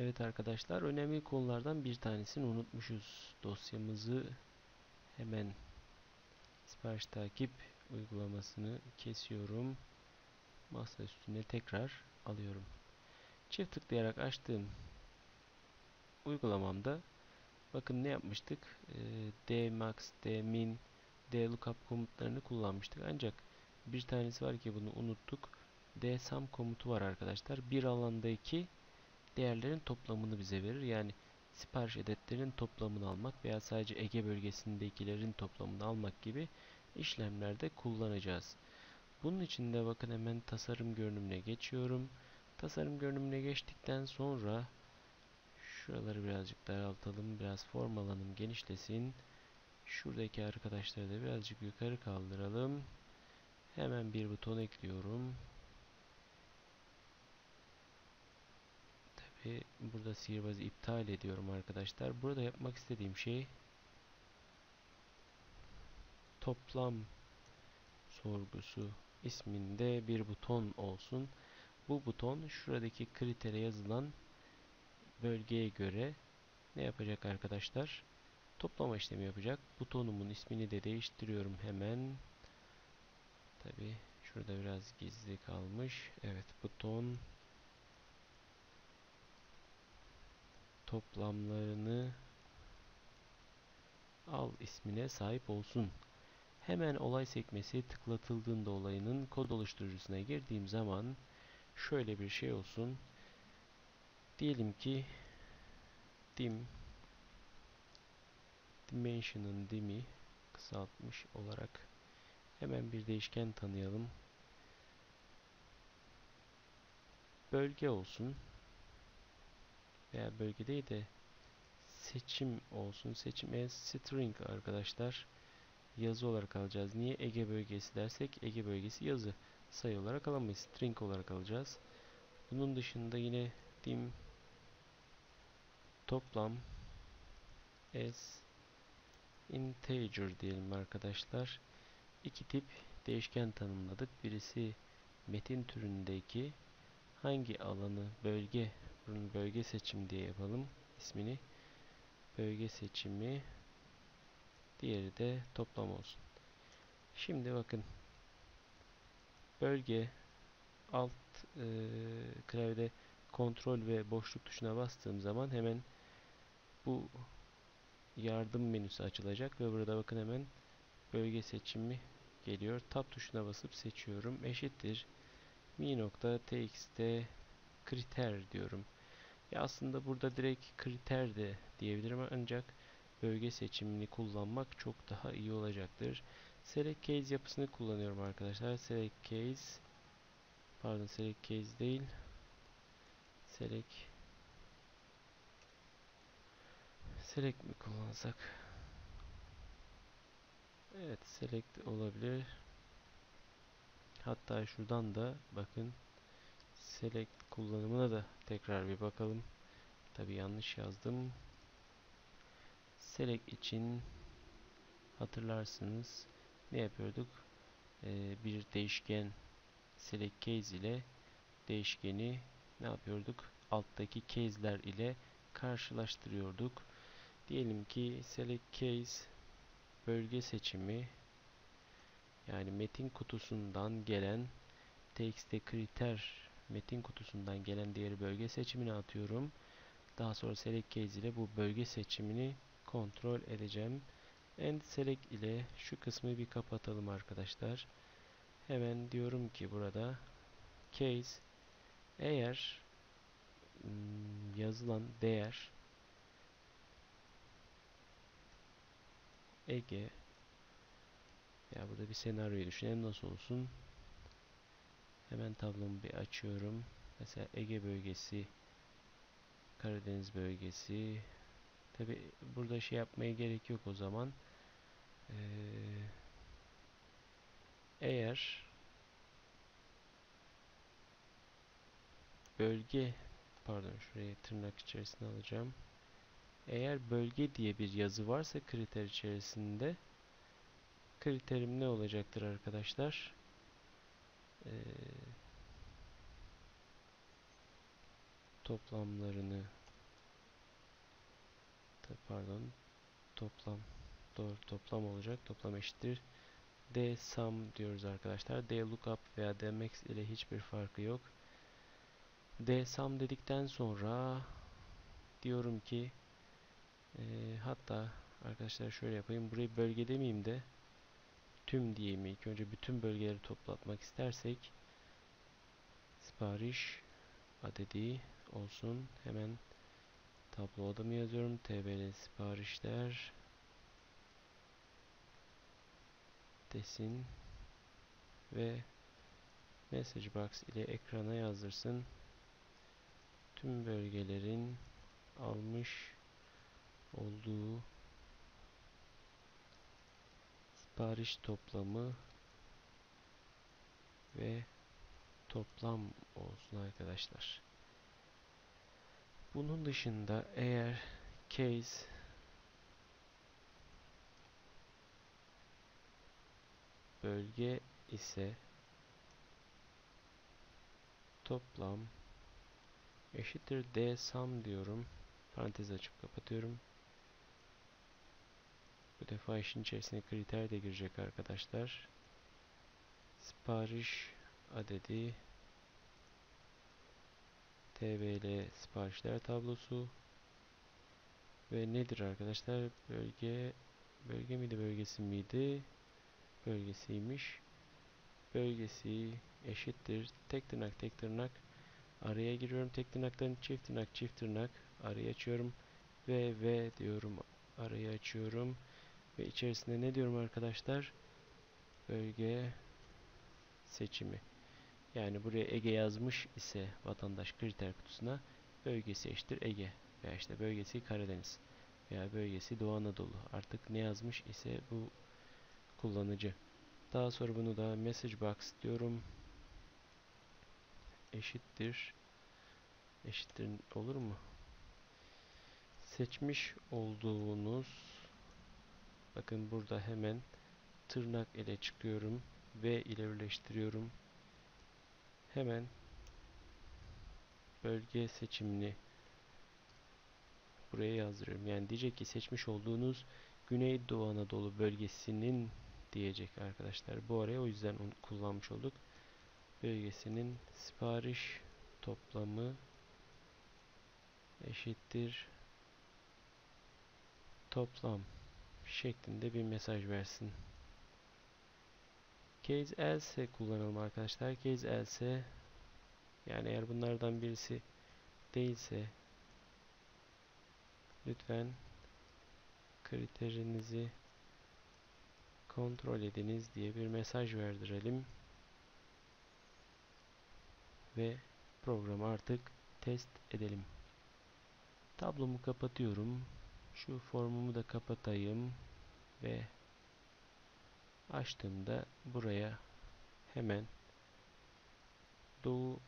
Evet arkadaşlar önemli konulardan bir tanesini unutmuşuz. Dosyamızı hemen sipariş takip uygulamasını kesiyorum. Masa üstüne tekrar alıyorum. Çift tıklayarak açtığım uygulamamda bakın ne yapmıştık? Ee, dmax, dmin, dlookup komutlarını kullanmıştık. Ancak bir tanesi var ki bunu unuttuk. dsum komutu var arkadaşlar. Bir alandaki değerlerin toplamını bize verir. Yani sipariş edetlerin toplamını almak veya sadece Ege bölgesindekilerin toplamını almak gibi işlemlerde kullanacağız. Bunun için de bakın hemen tasarım görünümüne geçiyorum. Tasarım görünümüne geçtikten sonra şuraları birazcık daraltalım. Biraz form alanım genişlesin. Şuradaki arkadaşları da birazcık yukarı kaldıralım. Hemen bir buton ekliyorum. Tabi burada sihirbazı iptal ediyorum arkadaşlar. Burada yapmak istediğim şey toplam sorgusu isminde bir buton olsun. Bu buton şuradaki kritere yazılan bölgeye göre ne yapacak arkadaşlar? Toplama işlemi yapacak. Butonumun ismini de değiştiriyorum hemen. Tabi şurada biraz gizli kalmış. Evet buton toplamlarını al ismine sahip olsun. Hemen olay sekmesi tıklatıldığında olayının kod oluşturucusuna girdiğim zaman şöyle bir şey olsun. Diyelim ki dim dimension'ın dimi kısaltmış olarak hemen bir değişken tanıyalım. Bölge olsun veya bölge değil de seçim olsun. Seçim as string arkadaşlar. Yazı olarak alacağız. Niye Ege bölgesi dersek Ege bölgesi yazı. Sayı olarak alamayız. String olarak alacağız. Bunun dışında yine dim toplam as integer diyelim arkadaşlar. İki tip değişken tanımladık. Birisi metin türündeki hangi alanı bölge bunun bölge seçim diye yapalım ismini bölge seçimi diğeri de toplam olsun şimdi bakın bölge alt e, klavyede kontrol ve boşluk tuşuna bastığım zaman hemen bu yardım menüsü açılacak ve burada bakın hemen bölge seçimi geliyor. Tab tuşuna basıp seçiyorum. Eşittir mi nokta txt kriter diyorum. Ya aslında burada direkt kriter de diyebilirim ancak bölge seçimini kullanmak çok daha iyi olacaktır. Select case yapısını kullanıyorum arkadaşlar. Select case pardon select case değil select select mi kullansak Evet select olabilir hatta şuradan da bakın select kullanımına da tekrar bir bakalım. Tabi yanlış yazdım. Select için hatırlarsınız ne yapıyorduk? Ee, bir değişken select case ile değişkeni ne yapıyorduk? Alttaki case'ler ile karşılaştırıyorduk. Diyelim ki select case bölge seçimi yani metin kutusundan gelen txt kriter metin kutusundan gelen değeri bölge seçimine atıyorum. Daha sonra select case ile bu bölge seçimini kontrol edeceğim. End select ile şu kısmı bir kapatalım arkadaşlar. Hemen diyorum ki burada case eğer hmm, yazılan değer Ege ya burada bir senaryoyu düşünelim nasıl olsun Hemen tablomu bir açıyorum. Mesela Ege bölgesi, Karadeniz bölgesi. Tabi burada şey yapmaya gerek yok o zaman. Ee, eğer bölge pardon şurayı tırnak içerisine alacağım. Eğer bölge diye bir yazı varsa kriter içerisinde kriterim ne olacaktır arkadaşlar? Ee, toplamlarını pardon toplam doğru toplam olacak. Toplam eşittir. D sum diyoruz arkadaşlar. D lookup veya D max ile hiçbir farkı yok. D sum dedikten sonra diyorum ki e, hatta arkadaşlar şöyle yapayım. Burayı bölge demeyeyim de tüm diyeyim ilk önce bütün bölgeleri toplatmak istersek sipariş adedi olsun. Hemen tablo adımı yazıyorum. tbl siparişler desin ve message box ile ekrana yazdırsın. Tüm bölgelerin almış olduğu sipariş toplamı ve toplam olsun arkadaşlar. Bunun dışında eğer case bölge ise toplam eşittir d sum diyorum. Parantez açıp kapatıyorum. Bu defa işin içerisine kriter de girecek arkadaşlar. Sipariş adedi TBL siparişler tablosu ve nedir arkadaşlar? Bölge bölge miydi bölgesi miydi? Bölgesiymiş. Bölgesi eşittir. Tek tırnak tek tırnak araya giriyorum. Tek tırnaktan çift tırnak çift tırnak arayı açıyorum ve ve diyorum arayı açıyorum ve içerisinde ne diyorum arkadaşlar? Bölge seçimi. Yani buraya Ege yazmış ise vatandaş kriter kutusuna bölgesi eşittir Ege veya işte bölgesi Karadeniz veya bölgesi Doğu Anadolu. Artık ne yazmış ise bu kullanıcı. Daha sonra bunu da message box diyorum. Eşittir. Eşittir olur mu? Seçmiş olduğunuz bakın burada hemen tırnak ile çıkıyorum ve ile birleştiriyorum hemen bölge seçimini buraya yazdırıyorum. Yani diyecek ki seçmiş olduğunuz Güneydoğu Anadolu bölgesinin diyecek arkadaşlar. Bu araya o yüzden onu kullanmış olduk. Bölgesinin sipariş toplamı eşittir toplam şeklinde bir mesaj versin. Case else kullanalım arkadaşlar. Case else yani eğer bunlardan birisi değilse lütfen kriterinizi kontrol ediniz diye bir mesaj verdirelim. Ve programı artık test edelim. Tablomu kapatıyorum. Şu formumu da kapatayım ve açtığımda buraya hemen Doğu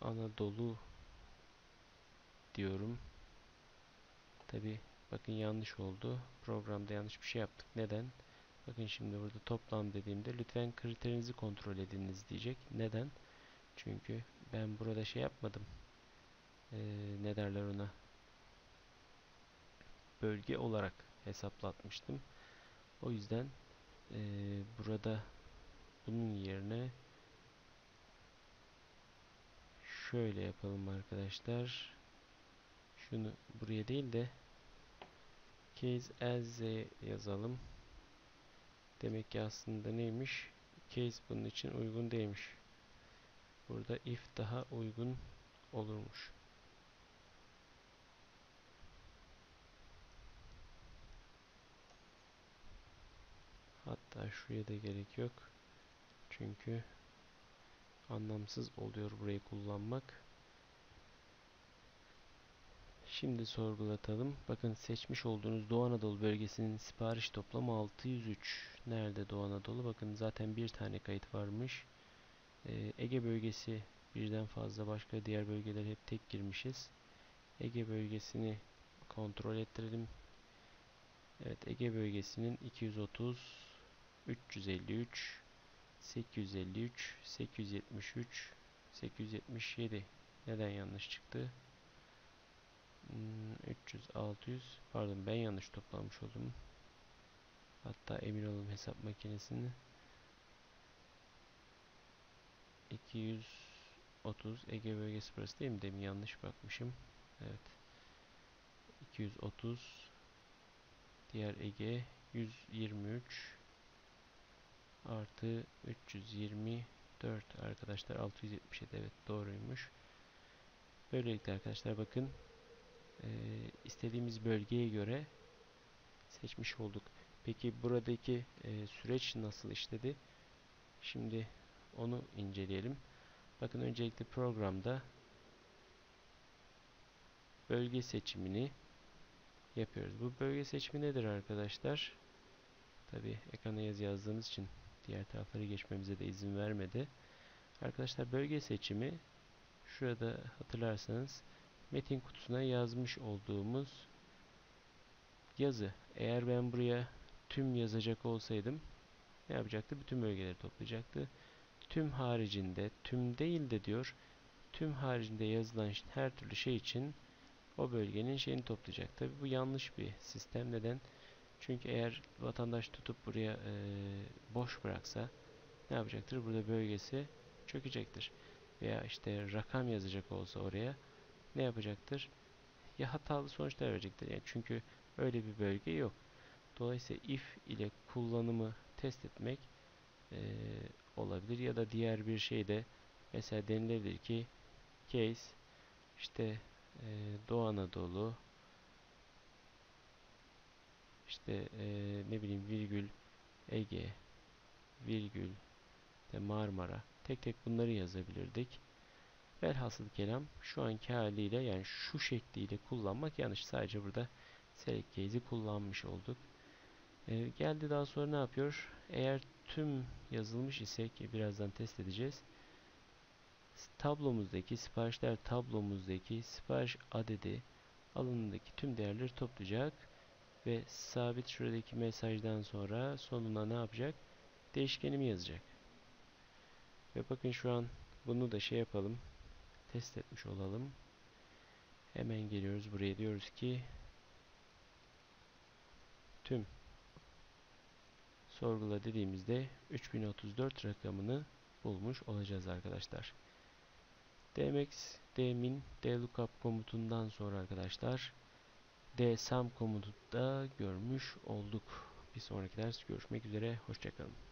Anadolu diyorum. Tabi bakın yanlış oldu. Programda yanlış bir şey yaptık. Neden? Bakın şimdi burada toplam dediğimde lütfen kriterinizi kontrol ediniz diyecek. Neden? Çünkü ben burada şey yapmadım. Ee, ne derler ona? Bölge olarak hesaplatmıştım. O yüzden e, burada bunun yerine şöyle yapalım arkadaşlar. Şunu buraya değil de case as yazalım. Demek ki aslında neymiş? Case bunun için uygun değilmiş. Burada if daha uygun olurmuş Hatta şuraya da gerek yok. Çünkü anlamsız oluyor burayı kullanmak. Şimdi sorgulatalım. Bakın seçmiş olduğunuz Doğu Anadolu bölgesinin sipariş toplamı 603. Nerede Doğu Anadolu? Bakın zaten bir tane kayıt varmış. Ee, Ege bölgesi birden fazla başka diğer bölgeler hep tek girmişiz. Ege bölgesini kontrol ettirelim. Evet Ege bölgesinin 230 353 853 873 877 neden yanlış çıktı? Hmm, 300, 600. Pardon ben yanlış toplamış oldum. Hatta emin olun hesap makinesini. 230 Ege bölgesi burası değil mi? Demin yanlış bakmışım. Evet. 230 diğer Ege 123 artı 324 arkadaşlar 677 evet doğruymuş. Böylelikle arkadaşlar bakın e, istediğimiz bölgeye göre seçmiş olduk. Peki buradaki e, süreç nasıl işledi? Şimdi onu inceleyelim. Bakın öncelikle programda bölge seçimini yapıyoruz. Bu bölge seçimi nedir arkadaşlar? Tabi ekrana yazı yazdığımız için diğer tarafları geçmemize de izin vermedi. Arkadaşlar bölge seçimi şurada hatırlarsanız metin kutusuna yazmış olduğumuz yazı. Eğer ben buraya tüm yazacak olsaydım ne yapacaktı? Bütün bölgeleri toplayacaktı. Tüm haricinde, tüm değil de diyor, tüm haricinde yazılan her türlü şey için o bölgenin şeyini toplayacak. Tabi bu yanlış bir sistem. Neden? Çünkü eğer vatandaş tutup buraya e, boş bıraksa ne yapacaktır? Burada bölgesi çökecektir. Veya işte rakam yazacak olsa oraya ne yapacaktır? Ya hatalı sonuçlar verecektir. Yani çünkü öyle bir bölge yok. Dolayısıyla if ile kullanımı test etmek e, olabilir ya da diğer bir şey de mesela denilebilir ki case işte e, Doğu Anadolu işte e, ne bileyim virgül Ege virgül de Marmara tek tek bunları yazabilirdik. Velhasıl kelam şu anki haliyle yani şu şekliyle kullanmak yanlış. Sadece burada select case'i kullanmış olduk. Ee, geldi daha sonra ne yapıyor? Eğer tüm yazılmış ise ki birazdan test edeceğiz. Tablomuzdaki siparişler tablomuzdaki sipariş adedi alanındaki tüm değerleri toplayacak ve sabit şuradaki mesajdan sonra sonuna ne yapacak? Değişkenimi yazacak. Ve bakın şu an bunu da şey yapalım. Test etmiş olalım. Hemen geliyoruz buraya diyoruz ki tüm sorgula dediğimizde 3034 rakamını bulmuş olacağız arkadaşlar. dmax, dmin, dlookup komutundan sonra arkadaşlar dsum komutu da görmüş olduk. Bir sonraki ders görüşmek üzere. Hoşçakalın.